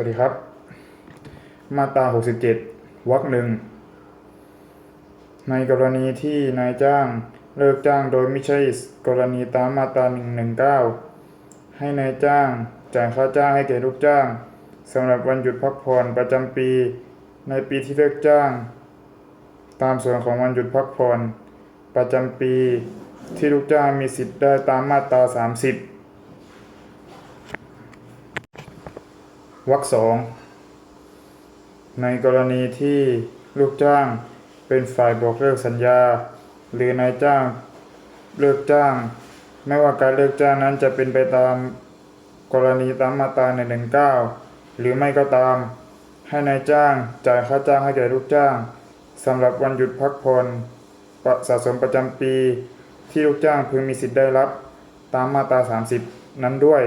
วัสดีครับ มาตรา 67 วรรคหนึ่ง ในกรณีที่นายจ้างเลิกจ้างโดยไม่ใช่กรณีตามมาตรา 119 ให้นายจ้างจ่ายค่าจ้างให้แก่ลูกจ้างสำหรับวันหยุดพักผ่อนประจำปี ในปีที่เลิกจ้าง ตามส่วนของวันหยุดพักผ่อนประจำปีที่ลูกจ้างมีสิทธิ์ได้ตามมาตรา 30 วรรคสองในกรณีที่ลูกจ้างเป็นฝ่ายบอกเลิกสัญญา หรือนายจ้างเลิกจ้าง ไม่ว่าการเลิกจ้างนั้นจะเป็นไปตามกรณีตามมาตรา119หรือไม่ก็ตาม ให้นายจ้างจ่ายค่าจ้างให้แก่ลูกจ้างสำหรับวันหยุดพักผ่อนสะสมประจำปี ที่ลูกจ้างพึงมีสิทธิ์ได้รับ ตามมาตรา 30 นั้นด้วย